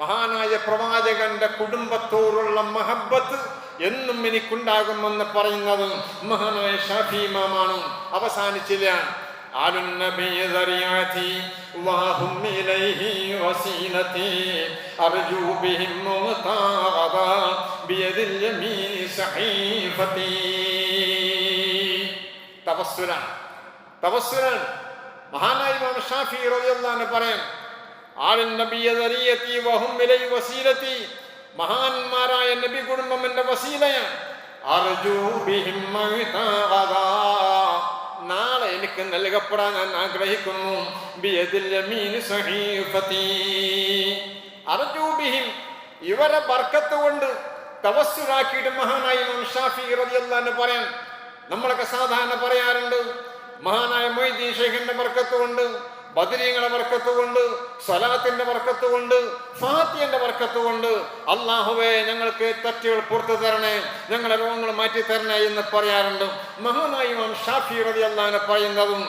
മഹാനായ പ്രവാചകന്റെ കുടുംബത്തോടുള്ള മഹബത്ത് എന്നും എനിക്കുണ്ടാകുമെന്ന് പറയുന്നത് മഹാനായ ഷാഫിമാമാണ് അവസാനിച്ചില്ല മഹാനായി പറയാം മഹാന്മാരായ നബി കുടുംബം എന്റെ വസീലയാണ്. നാളെ എനിക്ക് നൽകപ്പെടാൻ ഞാൻ ആഗ്രഹിക്കുന്നു. അർജൂബിഹിം ഇവരെ ബർക്കത്ത് കൊണ്ട് തവസ്സുരാക്കിയിട്ട് മഹാനായ ഇമാം ഷാഫി റളിയല്ലാഹു പറയാൻ നമ്മളൊക്കെ സാധാരണ പറയാറുണ്ട്. മഹാനായ മൊയ്തീൻ ഷെയ്ഖിന്റെ ബർക്കത്ത് കൊണ്ട് ബദരീങ്ങളെ വർക്കത്തുകൊണ്ട് സലാത്തിന്റെ വർക്കത്തുകൊണ്ട് ഫാത്തിയന്റെ വർക്കത്തുകൊണ്ട് അള്ളാഹുവേ ഞങ്ങൾക്ക് തെറ്റുകൾ പുറത്തു തരണേ ഞങ്ങളെ രോഗങ്ങൾ മാറ്റി തരണേ എന്ന് പറയാറുണ്ട്. മഹാനായ ഷാഫി റതി അള്ളഹാനെ പറയുന്നതും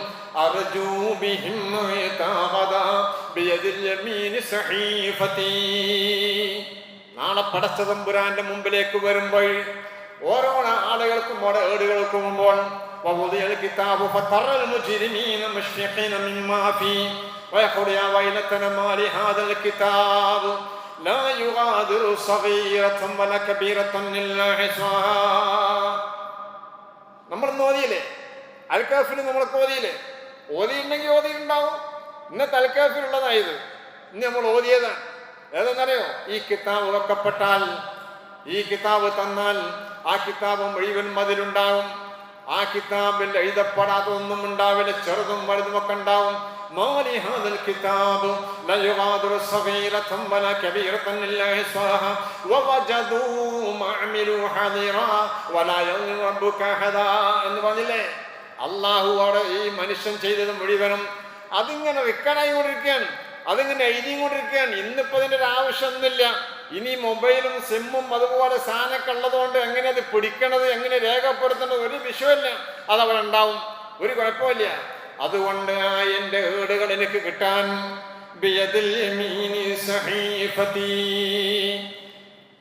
നാളെ പടച്ചതമ്പുരാന്റെ മുമ്പിലേക്ക് വരുമ്പോൾ ഓരോ ആളുകൾക്കും ഓരോ ഏടുകൾക്കും മുമ്പോൾ ووضع الكتاب فترى المجرمين مشفقين مما فيه ويقول يا ويلتنا ما لهذا الكتاب لا يغادر صغيرة ولا كبيرة إلا حصاها നമ്മൾ ഓതിയില്ലേ അൽക്കാഫിൽ നമ്മൾ ഓതിയില്ലേ ഓതിയിട്ടുണ്ടെങ്കിൽ ഓതിയിട്ടുണ്ടാവും ഇന്നത്തെ അൽക്കാഫിലുള്ളതായത് ഇന്ന് നമ്മൾ ഓതിയതാണ് ഏതെന്നറിയോ ഈ കിതാബ് വെക്കപ്പെട്ടാൽ ഈ കിതാബ് തന്നാൽ ആ കിതാബ് മുഴുവൻ മതിലുണ്ടാവും ആ കിതാബിൽ എഴുതപ്പെടാത്തതൊന്നും ഉണ്ടാവില്ല ചെറുതും വലുതുമൊക്കെ ഉണ്ടാവും. ഈ മനുഷ്യൻ ചെയ്തത് മുഴുവനും അതിങ്ങനെ റിക്കണായി കൊണ്ടിരിക്കുകയാണ് അതിങ്ങനെ എഴുതിയും കൊണ്ടിരിക്കാൻ ഇന്നിപ്പോ അതിന്റെ ഒരു ആവശ്യമൊന്നുമില്ല. ഇനി മൊബൈലും സിമ്മും അതുപോലെ സാധനമൊക്കെ ഉള്ളതുകൊണ്ട് എങ്ങനെ അത് പിടിക്കണത് എങ്ങനെ രേഖപ്പെടുത്തണത് ഒരു വിഷയമില്ല. അതവിടെ ഉണ്ടാവും ഒരു കുഴപ്പമില്ല. അതുകൊണ്ട് എന്റെ ഏടുകൾ എനിക്ക് കിട്ടാൻ.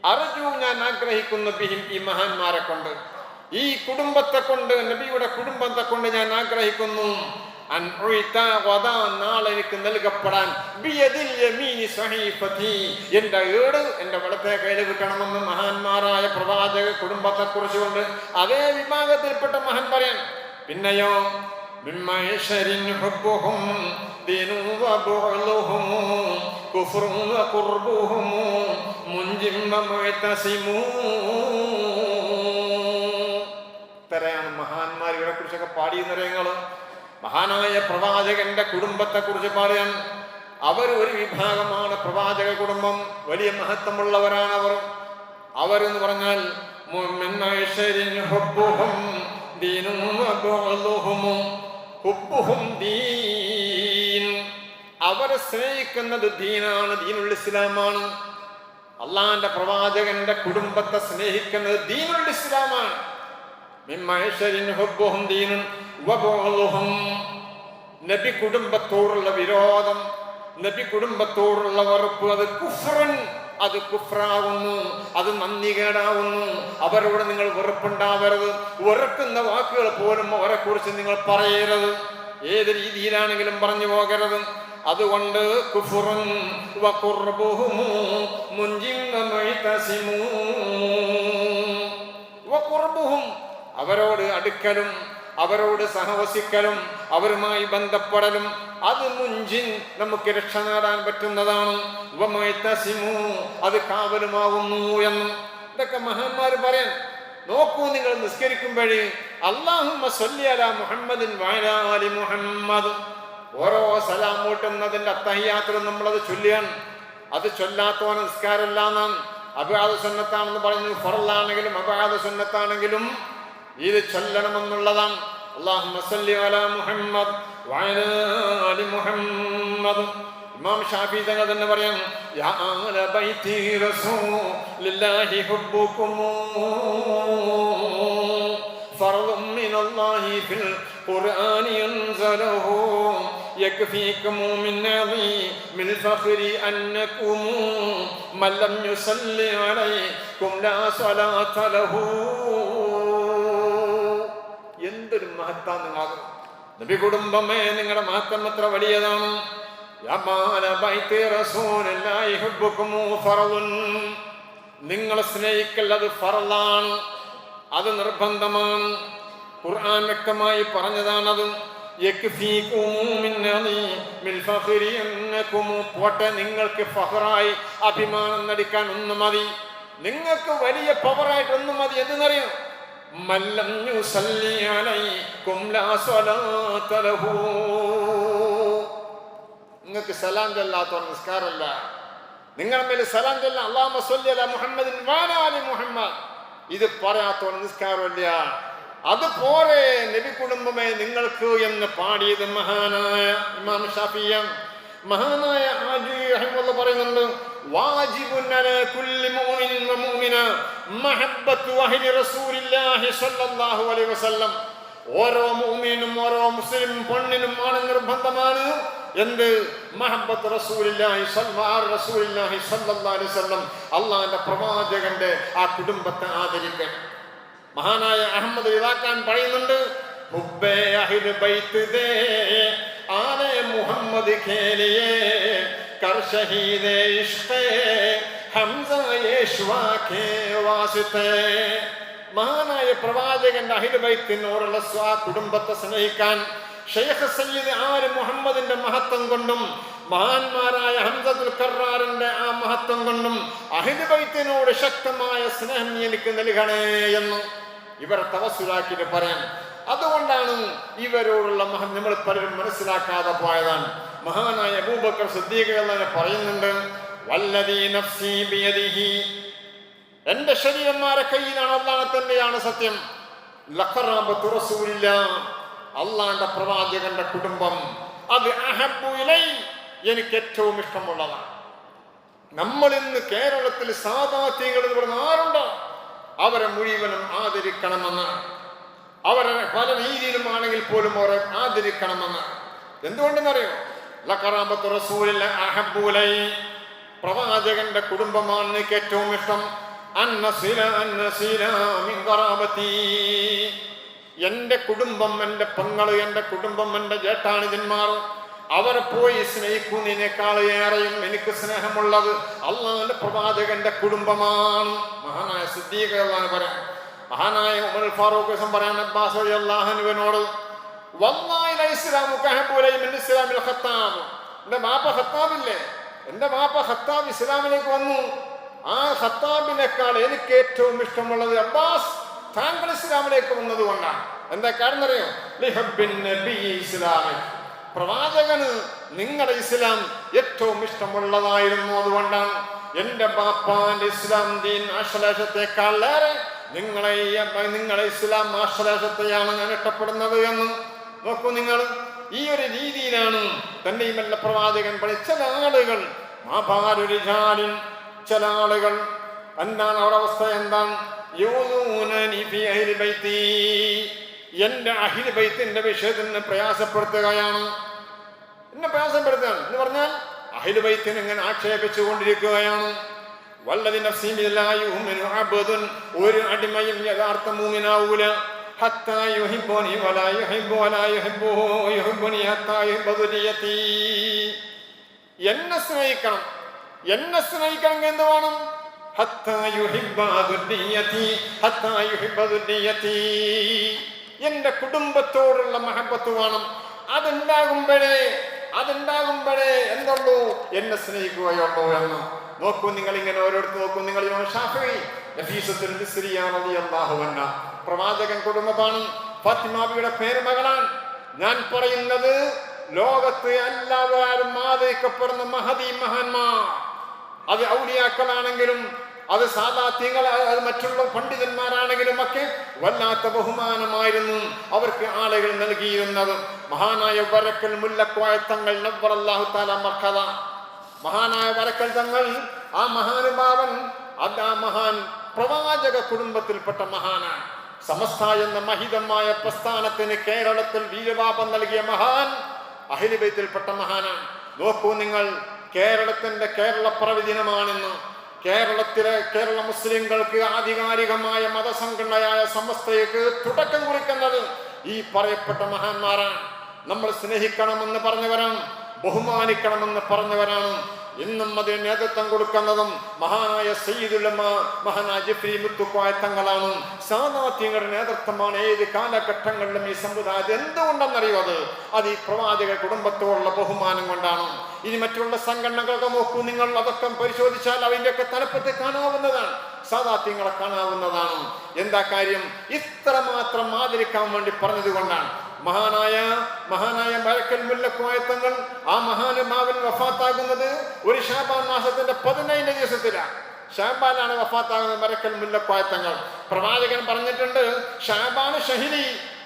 അർജു ഞാൻ ആഗ്രഹിക്കുന്നു ബിഹിം ഈ മഹാന്മാരെ കൊണ്ട് ഈ കുടുംബത്തെ കൊണ്ട് നബിയുടെ കുടുംബത്തെ കൊണ്ട് ഞാൻ ആഗ്രഹിക്കുന്നു. എന്റെ ഏട് എന്റെ വലത്തെ മഹാന്മാരായ പ്രവാചക കുടുംബത്തെ കുറിച്ചുകൊണ്ട് അതേ വിഭാഗത്തിൽപ്പെട്ട മഹൻ പറയാൻ പിന്നെയോ ഇത്രയാണ് മഹാന്മാർ ഇവരെ കുറിച്ചൊക്കെ പാടിയെന്നറിയങ്ങളും മഹാനായ പ്രവാചകന്റെ കുടുംബത്തെ കുറിച്ച് പറയാൻ അവർ ഒരു വിഭാഗമാണ് പ്രവാചക കുടുംബം. വലിയ മഹത്വമുള്ളവരാണ് അവർ അവരെന്ന് പറഞ്ഞാൽ അവരെ സ്നേഹിക്കുന്നത് ദീനാണ് ദീനുൽ ഇസ്ലാമാണ്. അള്ളാന്റെ പ്രവാചകന്റെ കുടുംബത്തെ സ്നേഹിക്കുന്നത് ദീനുൽ ഇസ്ലാമാണ്. നബി കുടുംബത്തോടുള്ള വിരോധം നബി കുടുംബത്തോടുള്ള വെറുപ്പ് അത് കുഫ്രൻ അത് കുഫ്രാവുന്നു അത് നന്ദികേടാവുന്നു അവരോട് നിങ്ങൾ വെറുപ്പുണ്ടാവരുത്. വെറുക്കുന്ന വാക്കുകൾ പോലും അവരെ കുറിച്ച് നിങ്ങൾ പറയരുത്. ഏത് രീതിയിലാണെങ്കിലും പറഞ്ഞു പോകരുത്. അതുകൊണ്ട് അവരോട് അടുക്കലും അവരോട് സഹവസിക്കലും അവരുമായി ബന്ധപ്പെടലും അത് മുഞ്ചിൻ നമുക്ക് രക്ഷ നേടാൻ പറ്റുന്നതാണ്. അത് കാവലുമാവുന്നു എന്ന്. ഇതൊക്കെ മഹാന്മാർ പറയാൻ നോക്കൂ നിങ്ങൾ നിസ്കരിക്കുമ്പോഴേ അള്ളാഹുമ്മ സല്ലി അലാ മുഹമ്മദിൻ മുഹമ്മദ്. ഓരോ സലാം കൂട്ടുന്നതിന്റെ അത്തഹിയാത്തിലും നമ്മളത് ചൊല്ലിയാണ്. അത് ചൊല്ലാത്തവൻ നിസ്കാരമല്ല എന്നാണ്. അബാദ സുന്നത്താണെന്ന് പറഞ്ഞു ഫറലാണെങ്കിലും അബാദ സുന്നത്താണെങ്കിലും ഇത് ചൊല്ലണമെന്നുള്ളതാണ്. അള്ളാഹുമ്മ സല്ലി അലാ മുഹമ്മദ് വഅലാ ആലി മുഹമ്മദ് ഇമാം ഷാഫി തങ്ങൾ തന്നെ പറയാം യാ ആല ബൈത്തി റസൂലില്ലാഹി ഹുബ്ബുകും ഫർളും മിനല്ലാഹി ഫിൽ ഖുർആനി യൻസലഹു يكفيكم من عظيم الفخر أنكم من لم يصلي عليكم لا صلاة له എന്തൊരു മഹത്താ നിങ്ങൾ നബി കുടുംബമേ നിങ്ങളുടെ മഹത്വം എത്ര വലിയതാണ്. നിങ്ങൾ സ്നേഹിക്കൽ അത് ഫറലാണ് അത് നിർബന്ധമാണ്. ഖുർആൻ വ്യക്തമായി പറഞ്ഞതാണത്. പോട്ടെ നിങ്ങൾക്ക് ഫഹറായി അഭിമാനം നടിക്കാൻ ഒന്ന് മതി നിങ്ങൾക്ക് വലിയ പവറായിട്ട് ഒന്ന് മതി എന്തെന്നറിയോ? മല്ലം യുസല്ലി അലൈക്കും ലാ സ്വലാത്ത ലഹു. നിങ്ങൾക്ക് സലാം ചൊല്ലാത്ത നിസ്കാരമല്ല. നിങ്ങളുടെ മേലെ സലാം ചൊല്ല അള്ളാഹു സ്വല്ലി അല മുഹമ്മദിൻ വാലാലി മുഹമ്മദ്. ഇത് പറയാത്ത നിസ്കാരമില്ല. അത് പോരെ നബി കുടുംബമേ നിങ്ങൾക്ക് എന്ന് പാടിയത് മഹാനായ ഇമാം ഷാഫിയ മഹാനായ പറയുന്നുണ്ട് ഓരോ ഓരോ മുസ്ലിം പെണ്ണിനും ആണ് നിർബന്ധമാണ് എന്ത്? മഹബത്ത് റസൂലില്ലാഹി റസൂലില്ലാഹി അലൈഹി വസല്ലം പ്രവാചകന്റെ ആ കുടുംബത്തെ ആദരിക്കാൻ മഹാനായ അഹമ്മദ് ഇതാക്കാൻ പറയുന്നുണ്ട് മുഹമ്മദ് ഖേലിയേ കർ ഷഹീദേ ഇഷ്ഖേ ഹംസ യേശ്വാഖേ വാസിത്തേ. മഹാനായ പ്രവാചകന്റെ അഹിൽ ബൈത്തിനോടുള്ള സ്വാ കുടുംബത്തെ സ്നേഹിക്കാൻ ഷെയ്ഖ് സയ്യിദ് ആര് മുഹമ്മദിന്റെ മഹത്വം കൊണ്ടും മഹാന്മാരായ ഹംസദുൽ കറാറിന്റെ ആ മഹത്വം കൊണ്ടും അഹിദ് ബൈത്തിനോട് ശക്തമായ സ്നേഹം എനിക്ക് നൽകണേ എന്ന് ഇവർ തവസുലാക്കിയിട്ട് പറയാൻ അതുകൊണ്ടാണ് ഇവരോടുള്ള മഹൻ നമ്മൾ പലരും മനസ്സിലാക്കാതെ പോയതാണ്. മഹാനായ അബൂബക്കർ സിദ്ദീഖ് എന്നെ പറയുന്നുണ്ട് വല്ലദീ നഫ്സി എന്റെ ശരീരന്മാരെ കയ്യിലാണ് അള്ളാഹ് തന്നെയാണ് സത്യം ലഖറാബത്തു റസൂലില്ല. അള്ളാന്റെ പ്രവാചകന്റെ കുടുംബം. അത് അഹബ്ബു ഇലൈ. എനിക്ക് ഏറ്റവും ഇഷ്ടമുള്ളതാണ്. നമ്മൾ ഇന്ന് കേരളത്തിൽ സാധാത്യങ്ങൾ ഇവിടെ ആരുണ്ടോ അവരെ മുഴുവനും ആദരിക്കണമെന്ന് അവരെ പല രീതിയിലും ആണെങ്കിൽ പോലും അവരെ ആദരിക്കണമെന്ന്. എന്തുകൊണ്ടെന്നറിയോ? അഹബ്ബുലൈ പ്രവാചകന്റെ കുടുംബമാണ് എനിക്ക് ഏറ്റവും ഇഷ്ടം എന്റെ കുടുംബം എന്റെ പെങ്ങൾ എന്റെ കുടുംബം എന്റെ ജേട്ടാണിതന്മാർ അവരെ പോയി സ്നേഹിക്കുന്നതിനേക്കാൾ ഏറെയും എനിക്ക് സ്നേഹമുള്ളത് അള്ളാന്റെ പ്രവാചകന്റെ കുടുംബമാണ്. മഹാനായ സിദ്ധീകരണ പറയാം മഹാനായ ഉമർ ഫാറൂഖ് പറയാൻ അബ്ബാസ് അള്ളാഹനുവിനോട് എന്റെ മാപ്പ ഖത്താബില്ലേ? എന്റെ മാപ്പ ഖത്താബ് ഇസ്ലാമിലേക്ക് വന്നു. ആ ഖത്താബിനേക്കാൾ എനിക്ക് ഏറ്റവും ഇഷ്ടമുള്ളത് അബ്ബാസ് താങ്കൾ ഇസ്ലാമിലേക്ക് വന്നത് കൊണ്ടാണ്. എന്താ കാരണം അറിയോ? ഇസ്ലാമി പ്രവാചകന് നിങ്ങളുടെ ഇസ്ലാം ഏറ്റവും ഇഷ്ടമുള്ളതായിരുന്നു അതുകൊണ്ടാണ്. എന്റെ ബാപ്പാന്റെ ഇസ്ലാം ദീൻ ആശ്ലേഷത്തെക്കാൾ ഏറെ നിങ്ങളെ നിങ്ങളെ ഇസ്ലാം ആശ്ലേഷത്തെയാണ് ഞാൻ ഇഷ്ടപ്പെടുന്നത് എന്ന് നോക്കൂ നിങ്ങൾ. ഈ ഒരു രീതിയിലാണ് തന്റെ ഈ മെല്ല പ്രവാചകൻ പറയും ചില ആളുകൾ മാഭാരുരിജാലിൻ ചില ആളുകൾ എന്താണ് അവരുടെ അവസ്ഥ? എന്താണ്. എന്റെ അഹിൽ ബൈത്തിന്റെ വിഷയത്തിൽ എന്നെ പ്രയാസപ്പെടുത്തുകയാണ്. എന്നെ പ്രയാസപ്പെടുത്തുകയാണ്. എന്ന് പറഞ്ഞാൽ അഹിൽ ബൈത്തിനെ ഇങ്ങനെ ആക്ഷേപിച്ചുകൊണ്ടിരിക്കുകയാണ്. വല്ലതി നഫ്സിമില്ലായുമിനു അബ്ദുൻ. ഒരു അടിമയും യഥാർത്ഥ മൂമിനാവൂല. എന്നെ സ്നേഹിക്കണം. എന്നെ സ്നേഹിക്കണം എന്ത് വേണം? എന്റെ കുടുംബത്തോടുള്ള മഹബത്ത് വേണം. അതുണ്ടാകുമ്പോഴേ അതുണ്ടാകുമ്പോഴേ എന്തുള്ളൂ? എന്നെ സ്നേഹിക്കുകയുള്ളൂ എന്ന്. നോക്കൂ നിങ്ങൾ ഇങ്ങനെ ഓരോരുത്തർ നോക്കൂ നിങ്ങൾ പ്രവാചകൻ കുടുംബമാണ് ഫാത്തിമാബിയുടെ പേര് മകളാണ്. ഞാൻ പറയുന്നത് ലോകത്ത് എല്ലാവരും ആദരിക്കപ്പെടുന്ന മഹദി മഹാന്മാർ. അത് ഔലിയാക്കളാണെങ്കിലും അത് സാധാത്യങ്ങൾ അത് മറ്റുള്ള പണ്ഡിതന്മാരാണെങ്കിലും ഒക്കെ വല്ലാത്ത ബഹുമാനമായിരുന്നു അവർക്ക് ആളുകൾ നൽകിയിരുന്നത്. മഹാനായ വരക്കൽ മുല്ലക്കോയത്തങ്ങൾ നബ്ബർ അള്ളാഹു തആല മർഹദ മഹാനായ വരക്കൽ തങ്ങൾ ആ മഹാനുഭാവൻ അത് ആ മഹാൻ പ്രവാചക കുടുംബത്തിൽപ്പെട്ട മഹാനാണ്. സമസ്ത എന്ന മഹിതമായ പ്രസ്ഥാനത്തിന് കേരളത്തിൽ വീരവാപം നൽകിയ മഹാൻ അഹിലിബൈത്തിൽപ്പെട്ട മഹാന മഹാനാണ്. നോക്കൂ നിങ്ങൾ കേരളത്തിന്റെ കേരള ദിനമാണെന്ന് കേരളത്തിലെ കേരള മുസ്ലിങ്ങൾക്ക് ആധികാരികമായ മതസംഘടനയായ സമസ്തയ്ക്ക് തുടക്കം കുറിക്കുന്നത് ഈ പറയപ്പെട്ട മഹാന്മാരാണ്. നമ്മൾ സ്നേഹിക്കണമെന്ന് പറഞ്ഞവരാണ്. ബഹുമാനിക്കണമെന്ന് പറഞ്ഞവരാണ്. ഇന്നും അതിന് നേതൃത്വം കൊടുക്കുന്നതും മഹാനായ സയ്യിദുലമ മഹാനായ ജിഫ്രി മുത്തുക്കോയ തങ്ങളാണ്. സാധാത്യങ്ങളുടെ നേതൃത്വമാണ് ഏത് കാലഘട്ടങ്ങളിലും ഈ സമുദായത്തിൽ എന്തുകൊണ്ടെന്നറിയോ അത്? അത് ഈ പ്രവാചക കുടുംബത്തോടുള്ള ബഹുമാനം കൊണ്ടാണ്. ഇനി മറ്റുള്ള സംഘടനകളൊക്കെ നോക്കൂ. നിങ്ങൾ അതൊക്കെ പരിശോധിച്ചാൽ അവന്റെയൊക്കെ തലപ്പത്തിൽ കാണാവുന്നതാണ്. സാധാത്യങ്ങളെ കാണാവുന്നതാണ്. എന്താ കാര്യം? ഇത്ര മാത്രം ആദരിക്കാൻ വേണ്ടി പറഞ്ഞത് കൊണ്ടാണ് മഹാനായ മഹാനായ മരക്കൽ മുല്ലക്കുമായത്തങ്ങൾ ആ മഹാനുഭാവൻ വഫാത്താകുന്നത് ഒരു ഷാബാൻ മാസത്തിന്റെ പതിനൈന്ന് ദിവസത്തിലാണ് ഷാബാനാണ് വഫാത്താകുന്നത് മരക്കൽ മുല്ലക്കുമായത്തങ്ങൾ പ്രവാചകൻ പറഞ്ഞിട്ടുണ്ട് ഷാബാന് ഷഹിലി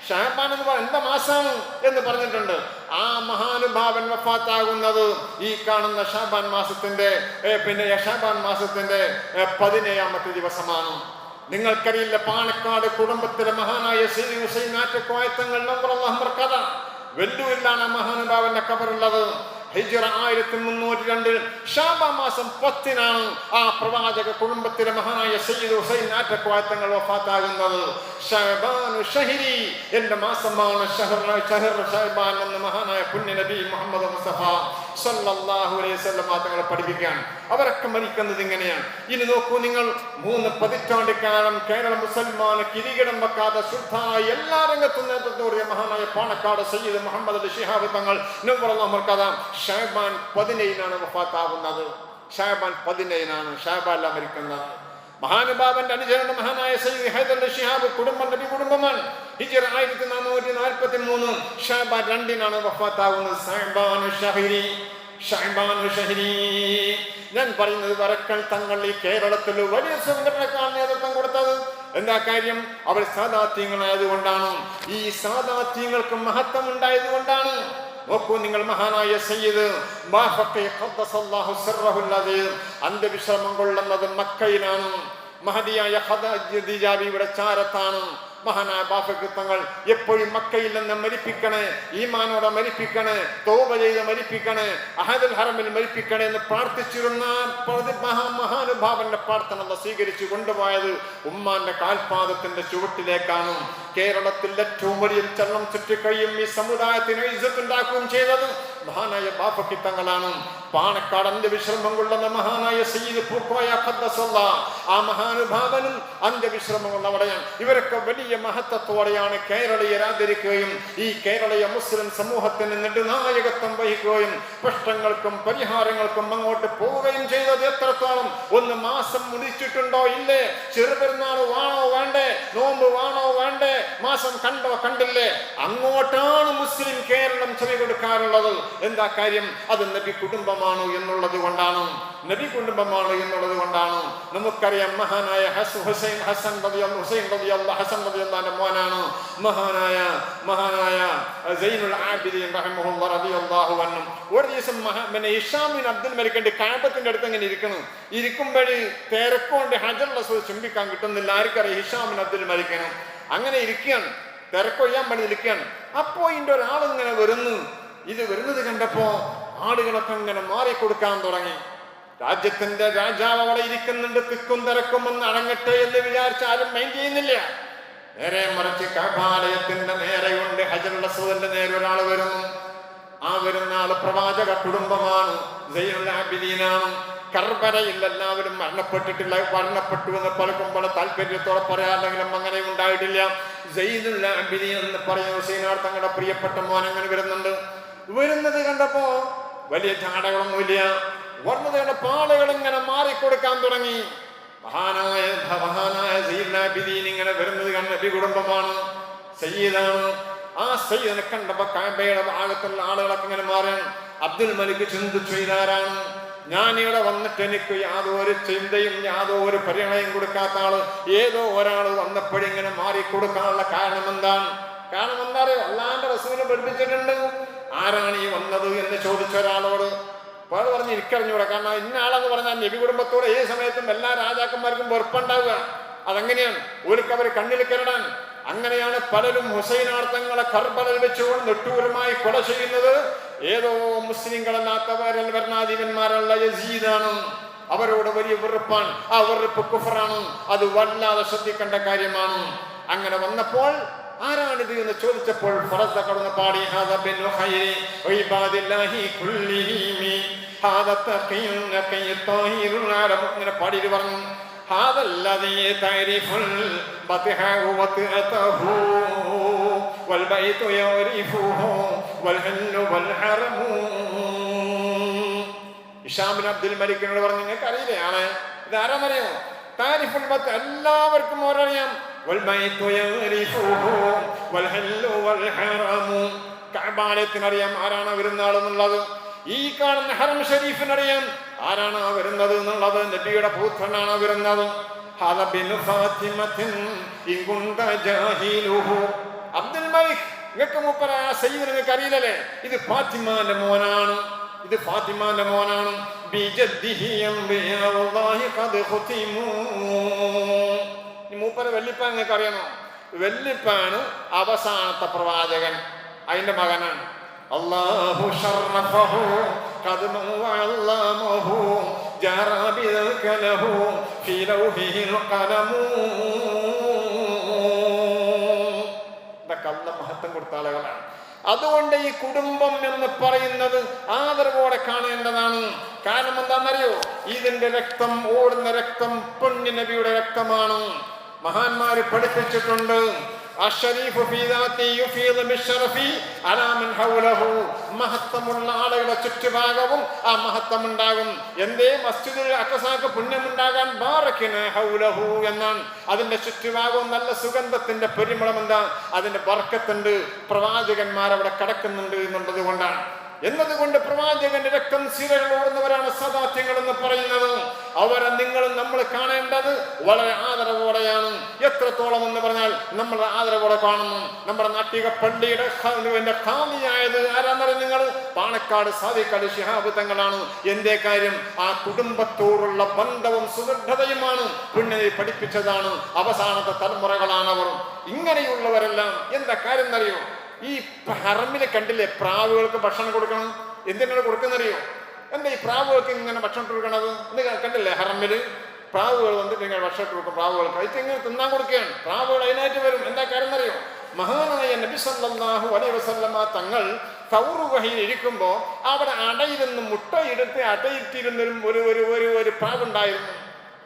ഷാബാൻ എന്ന് പറഞ്ഞ എന്താ മാസം എന്ന് പറഞ്ഞിട്ടുണ്ട്. ആ മഹാനുഭാവൻ വഫാത്താകുന്നത് ഈ കാണുന്ന ഷാബാൻ മാസത്തിന്റെ പിന്നെ ഷാബാൻ മാസത്തിന്റെ പതിനേഴാമത്തെ ദിവസമാണ്. നിങ്ങൾക്കറിയില്ല പാണക്കാട് കുടുംബത്തിലെ മഹാനായ ശ്രീ ഹുസൈൻ ആറ്റക്കോയത്തങ്ങൾ നമ്പർ കഥ. വെല്ലുവില്ലാണ് ആ മഹാനുഭാവന്റെ കബറുള്ളത്. ഹിജറ ആയിരത്തി മുന്നൂറ്റി രണ്ടിൽ ഷാബ മാസം പത്തിനാണ് ആ പ്രവാചക കുടുംബത്തിലെ മഹാനായ സയ്യിദ് ഹുസൈൻ ആറ്റക്കോയത്തങ്ങൾ വഫാത്താകുന്നത്. ഷഹബാനു ഷഹിരി എന്റെ മാസമാണ് ഷഹർ ഷഹർ ഷഹബാൻ എന്ന മഹാനായ പുണ്യ നബി മുഹമ്മദ് മുസ്തഫ. സല്ലല്ലാഹു അലൈഹി തങ്ങളെ പഠിപ്പിക്കാൻ അവരൊക്കെ മരിക്കുന്നത് ഇങ്ങനെയാണ്. ഇനി നോക്കൂ നിങ്ങൾ മൂന്ന് പതിറ്റാണ്ട് കാലം കേരള മുസൽമാന് കിരീടം വെക്കാതെ ശുദ്ധായ എല്ലാ രംഗത്തും നേതൃത്വം മഹാനായ പാണക്കാട് സയ്യിദ് മുഹമ്മദ് ശിഹാബ് തങ്ങൾ പതിനേഴിനാണ് വഫാത്താവുന്നത്. ഷാബാൻ പതിനേഴിനാണ് ഷാബാല മരിക്കുന്നത് മഹാനുഭാവന്റെ അനുചരണ മഹാനായ സയ്യിദ് ഹൈദർ ശിഹാബ് കുടുംബം നബി കുടുംബമാണ്. ഹിജറ ആയിരത്തി നാനൂറ്റി നാൽപ്പത്തി മൂന്ന് ഷാബ രണ്ടിനാണ് വഫാത്താകുന്നത്. ഷാബാൻ ഷഹിരി ഷഹബാൻ ഷഹരി. ഞാൻ പറയുന്നത് വരക്കൽ തങ്ങൾ ഈ കേരളത്തിൽ വലിയ സംഘടനക്കാണ് നേതൃത്വം കൊടുത്തത്. എന്താ കാര്യം? അവർ സാദാത്യങ്ങളായതുകൊണ്ടാണ്. ഈ സാദാത്യങ്ങൾക്ക് മഹത്വം ഉണ്ടായതുകൊണ്ടാണ് നോക്കൂ നിങ്ങൾ മഹാനായ സയ്യിദ് അന്ത്യവിശ്രമം കൊള്ളുന്നത് മക്കയിലാണ്. മഹദിയായ ഇവിടെ ചാരത്താണ്. മഹാനായ ബാഫക്ക് തങ്ങൾ എപ്പോഴും മക്കയിൽ നിന്ന് മരിപ്പിക്കണേ ഈമാനോടെ മരിപ്പിക്കണേ തോപ ചെയ്ത് മരിപ്പിക്കണേ അഹദുൽ ഹറമിൽ മരിപ്പിക്കണേ എന്ന് പ്രാർത്ഥിച്ചിരുന്ന മഹാ മഹാനുഭാവന്റെ പ്രാർത്ഥന സ്വീകരിച്ചു കൊണ്ടുപോയത്. ഉമ്മാന്റെ കാൽപാദത്തിന്റെ ചുവട്ടിലേക്കാണ്. കേരളത്തിൽ ഏറ്റവും വലിയ ചലനം ചുറ്റിക്കഴിയും ഈ സമുദായത്തിന് ഇജ്ജത്തുണ്ടാക്കുകയും ചെയ്തത് മഹാനായ ബാപ്പക്കി തങ്ങളാണ്. പാണക്കാട് അന്ത്യവിശ്രമം കൊള്ളുന്ന മഹാനായ സയ്യിദ് പൂക്കോയ ഖദ്ദസല്ല. ആ മഹാനുഭാവനും അന്ത്യവിശ്രമം കൊണ്ടവിടെയാണ് ഇവരൊക്കെ വലിയ മഹത്വത്തോടെയാണ് കേരളീയർ ആദരിക്കുകയും ഈ കേരളീയ മുസ്ലിം സമൂഹത്തിന് നെടുനായകത്വം വഹിക്കുകയും പ്രശ്നങ്ങൾക്കും പരിഹാരങ്ങൾക്കും അങ്ങോട്ട് പോവുകയും ചെയ്തത് എത്രത്തോളം? ഒന്ന് മാസം മുടിച്ചിട്ടുണ്ടോ? ഇല്ലേ? ചെറുപെരുന്നാൾ വാണോ വേണ്ടേ? നോമ്പ് വാണോ വേണ്ടേ? മാസം കണ്ടോ കണ്ടില്ലേ? അങ്ങോട്ടാണ് മുസ്ലിം കേരളം ചെവി കൊടുക്കാറുള്ളത് എന്താ കാര്യം? അത് നബി കുടുംബമാണ് എന്നുള്ളത് കൊണ്ടാണ്. നബി കുടുംബമാണ് എന്നുള്ളത് കൊണ്ടാണ്. നമുക്കറിയാം മഹാനായ ഹസ് ഹുസൈൻ ഹസൻ ഹുസൈൻ ഹസൻ മോനാണ്. മഹാനായ മഹാനായ സൈനുൽ ആബിദീൻ ഒരു ദിവസം പിന്നെ ഇഷാമിൻ അബ്ദുൽ മലിക്കന്റെ കാബത്തിന്റെ അടുത്ത് ഇങ്ങനെ ഇരിക്കണം ഇരിക്കുമ്പോൾ തിരക്കൊണ്ട് ഹജർ റസൂൽ ചുംബിക്കാൻ കിട്ടുന്നില്ല. ആർക്കറിയാം ഇഷാമിൻ അബ്ദുൽ മലിക്കനും? അങ്ങനെ ഇരിക്കുകയാണ്. തിരക്കൊയ്യാൻ പണി ഇരിക്കുകയാണ് അപ്പോൾ ഇതിന്റെ ഒരാളിങ്ങനെ വരുന്നു. ഇത് വരുന്നത് കണ്ടപ്പോ ആളുകളൊക്കെ ഇങ്ങനെ മാറിക്കൊടുക്കാൻ തുടങ്ങി. രാജ്യത്തിന്റെ രാജാവ് അവിടെ ഇരിക്കുന്നുണ്ട്. തിക്കും തിരക്കും ഒന്ന് അടങ്ങട്ടെ എന്ന് വിചാരിച്ച ആരും മൈൻഡ് ചെയ്യുന്നില്ല. നേരെ മറിച്ച് കബാലയത്തിന്റെ നേരെ കൊണ്ട് അസ്വദിന്റെ നേരെ ഒരാൾ വരുന്നു. ആ വരുന്ന ആൾ പ്രവാചക കുടുംബമാണ്. ആണ് കർബരയിൽ എല്ലാവരും മരണപ്പെട്ടിട്ടില്ല. മരണപ്പെട്ടു എന്ന് പലർക്കും പല താല്പര്യത്തോടെ പറയാറുണ്ടെങ്കിലും അങ്ങനെ ഉണ്ടായിട്ടില്ല. സൈനുൽ ആബിദീൻ എന്ന് പറയുന്ന സീനാർ തങ്ങളുടെ പ്രിയപ്പെട്ട മോൻ അങ്ങനെ വരുന്നുണ്ട്. വരുന്നത് കണ്ടപ്പോ വലിയ ചാടകളൊന്നുമില്ല വരുന്നത് കണ്ടപ്പോ ആളുകൾ ഇങ്ങനെ മാറിക്കൊടുക്കാൻ തുടങ്ങി. മഹാനായ മഹാനായ സയ്യിദ് ആബിദീൻ ഇങ്ങനെ വരുന്നത് കണ്ട കുടുംബമാണ്. സയ്യിദാണ്. ആ സയ്യിദിനെ കണ്ടപ്പോ കാമ്പയുടെ ഭാഗത്തുള്ള ആളുകളൊക്കെ ഇങ്ങനെ മാറാൻ അബ്ദുൽ മലിക് ചിന്തിച്ചു ഇതാരാണ് ഞാൻ ഇവിടെ വന്നിട്ട് എനിക്ക് യാതൊരു ചിന്തയും യാതൊരു പരിഗണയും കൊടുക്കാത്ത ആൾ ഏതോ ഒരാൾ വന്നപ്പോഴിങ്ങനെ മാറി കൊടുക്കാനുള്ള കാരണം എന്താണ് കാരണം എന്താ അറിയോ അല്ലാണ്ട് റസൂലിനെ പഠിപ്പിച്ചിട്ടുണ്ട്. ആരാണ് ഈ വന്നത് എന്ന് ചോദിച്ച ഒരാളോട്. അപ്പോൾ അത് പറഞ്ഞ് എനിക്കറിഞ്ഞൂടെ കാരണം ഇന്ന ആളെന്ന് പറഞ്ഞാൽ നബി കുടുംബത്തോടെ ഏത് സമയത്തും എല്ലാ രാജാക്കന്മാർക്കും വെറുപ്പുണ്ടാവുക. അതെങ്ങനെയാണ്. ഓർക്ക് അവർ കണ്ണിൽ കരടാൻ. അങ്ങനെയാണ് പലരും ഹുസൈനാർത്ഥങ്ങളെ കർബലയിൽ വെച്ചുകൊണ്ട് നെട്ടൂരമായി കൊല ചെയ്യുന്നത്. ഏതോ മുസ്ലിങ്ങളല്ലാത്തവരൽ ഭരണാധിപന്മാരല്ല യസീദാണ്. അവരോട് വലിയ വെറുപ്പാണ്. ആ വെറുപ്പ് കുഫറാണ്. അത് വല്ലാതെ ശ്രദ്ധിക്കേണ്ട കാര്യമാണ്. അങ്ങനെ വന്നപ്പോൾ ആരാണിത് എന്ന് ചോദിച്ചപ്പോൾ ഫറസ്ത കടന്ന് പാടി ഇങ്ങനെ പാടിയിട്ട് പറഞ്ഞു. هذا الذي تعرف البطح وطئته والبيت يعرفه والحل والحرم ഇഷാബിൻ അബ്ദുൽ മലിക്കിനോട് പറഞ്ഞു നിങ്ങൾക്ക് അറിയില്ലേ ആളെ ഇത് ആരാന്നറിയോ താരിഫുൽ ബത്ത് എല്ലാവർക്കും ഓരറിയാം والبيت يعرفه والحل والحرم കഅബാലയത്തിനറിയാം ആരാണ് വരുന്നാളെന്നുള്ളത് ഈ കാണുന്ന ഹറം ഷരീഫിനറിയാം ആരാണ് വരുന്നത് എന്നുള്ളത് നബിയുടെ പൂത്രനാണ് വരുന്നത്? അബ്ദുൽ മലിക് നിങ്ങൾക്ക് മൂപ്പരായ സയ്യിദ് നിങ്ങൾക്ക് അറിയില്ലല്ലേ? ഇത് ഫാത്തിമാന്റെ മോനാണ്. ഇത് ഫാത്തിമാന്റെ മോനാണ്. മൂപ്പര വെള്ളിപ്പ നിങ്ങൾക്ക് അറിയണോ? വെല്ലിപ്പാണ് അവസാനത്തെ പ്രവാചകൻ. അതിന്റെ മകനാണ്. അള്ളാഹു വഅല്ലമഹു ജറ ബിദൽകലഹു ഫീ ലൗഹിൽ ഖലമു ഇതൊക്കെ മഹത്വം കൊടുത്ത ആളുകളാണ്. അതുകൊണ്ട് ഈ കുടുംബം എന്ന് പറയുന്നത് ആദരവോടെ കാണേണ്ടതാണ്. കാരണം എന്താണെന്നറിയോ? ഇതിന്റെ രക്തം ഓടുന്ന രക്തം പൊന്നി നബിയുടെ രക്തമാണ്. മഹാന്മാര് പഠിപ്പിച്ചിട്ടുണ്ട്. അഷരീഫ് മഹത്വമുള്ള ആളുകളുടെ ചുറ്റുഭാഗവും ആ മഹത്വം ഉണ്ടാകും എന്തേ? മസ്ജിദിൽ അക്കസാക്ക് പുണ്യമുണ്ടാകാൻ ബാറക്കിന് ഹൗലഹു എന്നാണ്. അതിന്റെ ചുറ്റുഭാഗവും നല്ല സുഗന്ധത്തിന്റെ പരിമളം എന്താ? അതിന്റെ ബർക്കത്തുണ്ട്. പ്രവാചകന്മാർ അവിടെ കിടക്കുന്നുണ്ട് എന്നുള്ളത് കൊണ്ടാണ്. എന്നതുകൊണ്ട് പ്രവാചകന്റെ രക്തം സിരകളോടുന്നവരാണ് സദാത്യങ്ങൾ എന്ന് പറയുന്നത്. അവരെ നിങ്ങളും നമ്മൾ കാണേണ്ടത് വളരെ ആദരവോടെയാണ്. എത്രത്തോളം എന്ന് പറഞ്ഞാൽ നമ്മൾ ആദരവോടെ കാണുന്നു. നമ്മുടെ നാട്ടിക പള്ളിയുടെ ഖാമിയായത് ആരാന്നറിയ നിങ്ങൾ? പാണക്കാട് സാദിക്കാട് ശിഹാബ് തങ്ങളാണ്. എന്റെ കാര്യം ആ കുടുംബത്തോടുള്ള ബന്ധവും സുദൃഢതയുമാണ്. പുണ്യനെ പഠിപ്പിച്ചതാണ് അവസാനത്തെ തലമുറകളാണ് അവർ ഇങ്ങനെയുള്ളവരെല്ലാം എന്താ കാര്യം എന്നറിയോ? ഈ ഹറമിനെ കണ്ടില്ലേ? പ്രാവുകൾക്ക് ഭക്ഷണം കൊടുക്കണം. എന്തിനാണ് കൊടുക്കുന്നറിയോ എന്താ ഈ പ്രാവുകൾക്ക് ഇങ്ങനെ ഭക്ഷണം കൊടുക്കണത്? എന്ന് കണ്ടില്ലേ ഹറമിൽ പ്രാവുകൾ വന്നിട്ട് ഇങ്ങനെ ഭക്ഷണം കൊടുക്കും പ്രാവുകൾക്ക്. അത് ഇങ്ങനെ തിന്നാൻ കൊടുക്കുകയാണ്. പ്രാവുകൾ അതിനായിട്ട് വരും. എന്താ കാര്യം അറിയോ മഹാനായ നബി സല്ലാഹു അലൈഹി വസല്ലമ തങ്ങൾ സൗറു ഗുഹയിൽ ഇരിക്കുമ്പോൾ അവിടെ അടയിരുന്ന് മുട്ടയെടുത്ത് അടയിട്ടിരുന്നൊരു ഒരു ഒരു ഒരു പ്രാവുണ്ടായിരുന്നു.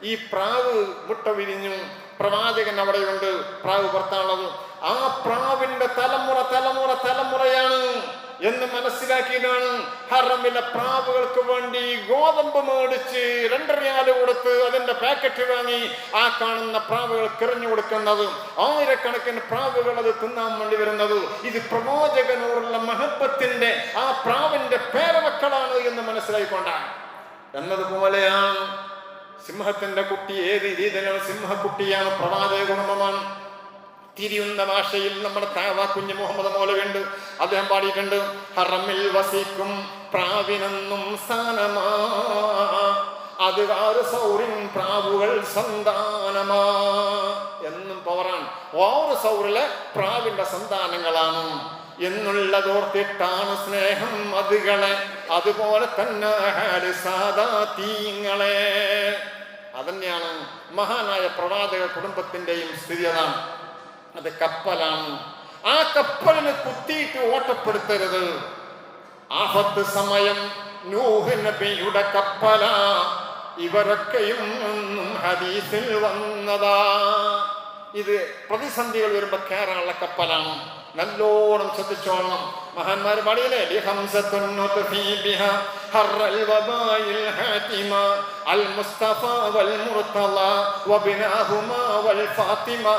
ഈ പ്രാവ് മുട്ട വിരിഞ്ഞു. പ്രവാചകൻ അവിടെയുണ്ട്. പ്രാവ് പുറത്താണുള്ളത്. ആ പ്രാവിന്റെ തലമുറ തലമുറ തലമുറയാണ് എന്ന് മനസ്സിലാക്കിയതാണ്. ഹറമിലെ പ്രാവുകൾക്ക് വേണ്ടി ഗോതമ്പ് മേടിച്ച് രണ്ടരയാൽ കൊടുത്ത് അതിന്റെ പാക്കറ്റ് വാങ്ങി ആ കാണുന്ന പ്രാവുകൾ കിറഞ്ഞു കൊടുക്കുന്നത്. ആയിരക്കണക്കിന് പ്രാവുകൾ അത് തിന്നാൻ വേണ്ടി വരുന്നത്. ഇത് പ്രവാചകനോടുള്ള മഹത്വത്തിന്റെ ആ പ്രാവിന്റെ പേരമക്കളാണ് എന്ന് മനസ്സിലായിക്കൊണ്ടാണ്. എന്നതുപോലെയാണ് സിംഹത്തിന്റെ കുട്ടി ഏത് രീതിയിലാണ് സിംഹക്കുട്ടിയാണ് പ്രവാചക കുടുംബമാണ്? തിരിയുന്ന ഭാഷയിൽ നമ്മുടെ താവ കുഞ്ഞു മുഹമ്മദ് മൗലവിണ്ട് അദ്ദേഹം പാടിയിട്ടുണ്ട് ഹറമിൽ വസിക്കും പ്രാവിനെന്നും സ്ഥാനമാ അത് ആറ് സൗറിൻ പ്രാവുകൾ സന്താനമാ. എന്നും പവറാണ് ഓറ് സൗറിലെ പ്രാവിന്റെ സന്താനങ്ങളാണ്. എന്നുള്ളതോർത്തിട്ടാണ് സ്നേഹം അതുകളെ. അതുപോലെ തന്നെ സാദാ തീങ്ങളെ. അതന്നെയാണ് മഹാനായ പ്രവാചക കുടുംബത്തിന്റെയും സ്ഥിതി അതാണ്. അത് കപ്പലാണ്. ആ കപ്പലിന് കുത്തിയിട്ട് ഓട്ടപ്പെടുത്തരുത്. ആഹത്ത് സമയം നൂഹ് നബിയുടെ കപ്പല. ഇവരൊക്കെയും ഹദീസിൽ വന്നതാ. ഇത് പ്രതിസന്ധികൾ വരുമ്പോ കയറാനുള്ള കപ്പലാണ്. നല്ലോണം ശ്രദ്ധിച്ചോണം മഹാന്മാർ പാടിയില്ലേ لخمسة نطفي بها حر الوباء الحاتم المصطفى والمرتضى وبناهما والفاطمة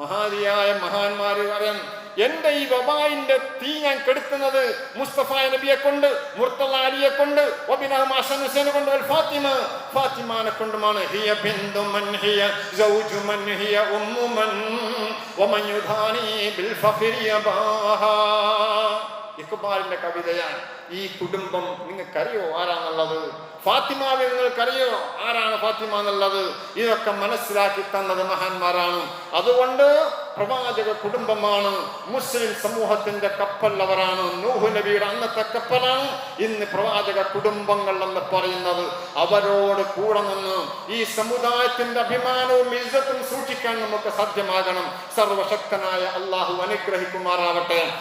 മഹാരിയായ മഹാന്മാര് പറയാം എന്റെ ഈ വബായിന്റെ തീ ഞാൻ കെടുത്തുന്നത് മുസ്തഫ നബിയെ കൊണ്ട് മുർത്തല അലിയെ കൊണ്ട് ഹുസൈനെ കൊണ്ട് ഫാത്തിമ. ഫാത്തിമാനെ കൊണ്ടുമാണ് ഹിയ ബിന്ദു മൻ ഹിയ സൗജു മൻ ഹിയ ഉമ്മു മൻ വമൻ യുധാനി ബിൽ ഫഖരി ബാഹാ ഇഖ്ബാലിന്റെ കവിതയാണ് ഈ കുടുംബം. നിങ്ങൾക്കറിയോ ആരാന്നുള്ളത് ഫാത്തിമാവിൽ നിങ്ങൾക്കറിയോ ആരാണ് ഫാത്തിമ എന്നുള്ളത്? ഇതൊക്കെ മനസ്സിലാക്കി തന്നത് മഹാന്മാരാണ്. അതുകൊണ്ട് പ്രവാചക കുടുംബമാണ്. മുസ്ലിം സമൂഹത്തിന്റെ കപ്പൽ അവരാണ്. നൂഹു നബിയുടെ അന്നത്തെ കപ്പലാണ് ഇന്ന് പ്രവാചക കുടുംബങ്ങൾ എന്ന് പറയുന്നത്. അവരോട് കൂടെ നിന്ന് ഈ സമുദായത്തിന്റെ അഭിമാനവും ഇജ്ജത്തും സൂക്ഷിക്കാൻ നമുക്ക് സാധ്യമാകണം. സർവശക്തനായ അള്ളാഹു അനുഗ്രഹിക്കുമാറാവട്ടെ.